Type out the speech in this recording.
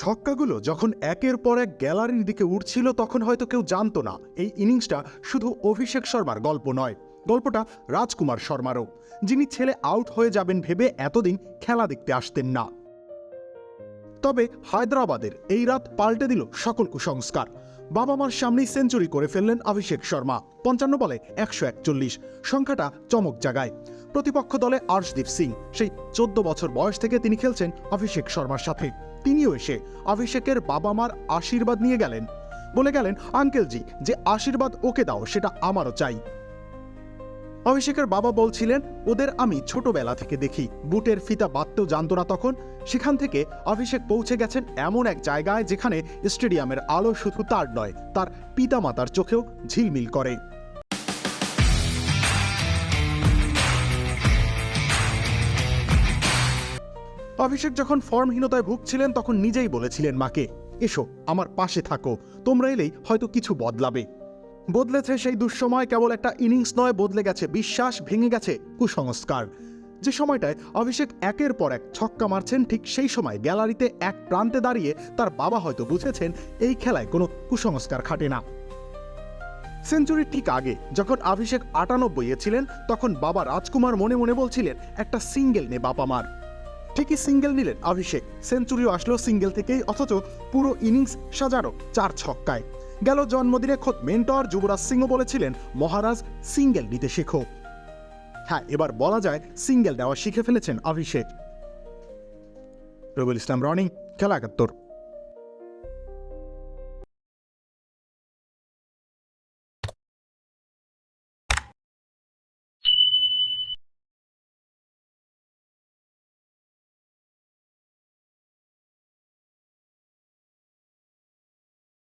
ছক্কাগুলো যখন একের পর এক গ্যালারির দিকে উঠছিল, তখন হয়তো কেউ জানতো না, এই ইনিংসটা শুধু অভিষেক শর্মার গল্প নয়, গল্পটা রাজকুমার শর্মারও। যিনি ছেলে আউট হয়ে যাবেন ভেবে এতদিন খেলা দেখতে আসতেন না। তবে হায়দ্রাবাদের এই রাত পাল্টে দিল সকল কুসংস্কার। বাবা মার সামনেই সেঞ্চুরি করে ফেললেন অভিষেক শর্মা। পঞ্চান্ন বলে একশো একচল্লিশ, সংখ্যাটা চমক জাগায়। প্রতিপক্ষ দলে আর্শদীপ সিং, সেই চোদ্দ বছর বয়স থেকে তিনি খেলছেন অভিষেক শর্মার সাথে। তিনিও এসে অভিষেকের বাবা মার আশীর্বাদ নিয়ে গেলেন। বলে গেলেন, আঙ্কেলজি, যে আশীর্বাদ ওকে দাও, সেটা আমারও চাই। অভিষেকের বাবা বলছিলেন, ওদের আমি ছোটবেলা থেকে দেখি। বুটের ফিতা বাঁধতেও জানতো না তখন। সেখান থেকে অভিষেক পৌঁছে গেছেন এমন এক জায়গায় যেখানে স্টেডিয়ামের আলো শুধু তার নয়, তার পিতামাতার চোখেও ঝিলমিল করে। অভিষেক যখন ফর্মহীনতায় ভুগছিলেন, তখন নিজেই বলেছিলেন মাকে, এসো, আমার পাশে থাকো। তোমরা এলেই হয়তো কিছু বদলাবে। বদলেছে সেই দুঃসময় কেবল একটা ইনিংস নয়, বদলে গেছে, বিশ্বাস ভেঙে গেছে কুসংস্কার। যে সময়টায় অভিষেক একের পর এক ছক্কা মারছেন, ঠিক সেই সময় গ্যালারিতে এক প্রান্তে দাঁড়িয়ে তার বাবা হয়তো বুঝেছেন এই খেলায় কোনো কুসংস্কার খাটে না। সেঞ্চুরির ঠিক আগে, যখন অভিষেক আটানব্বই ছিলেন, তখন বাবা রাজকুমার মনে মনে বলছিলেন, একটা সিঙ্গেল নে বাবা মার। ঠিকই সিঙ্গেল নিলেন অভিষেক। সেঞ্চুরিও আসলো সিঙ্গেল থেকেই, অথচ পুরো ইনিংস সাজানো চার ছক্কায়। গেল জন্মদিনে খোদ মেন্টর যুবরাজ সিংও বলেছিলেন, মহারাজ, সিঙ্গেল নিতে শেখো। হ্যাঁ এবার বলা যায় সিঙ্গেল দেওয়া শিখে ফেলেছেন অভিষেক। রবিউল ইসলাম, রনি, খেলা একাত্তর।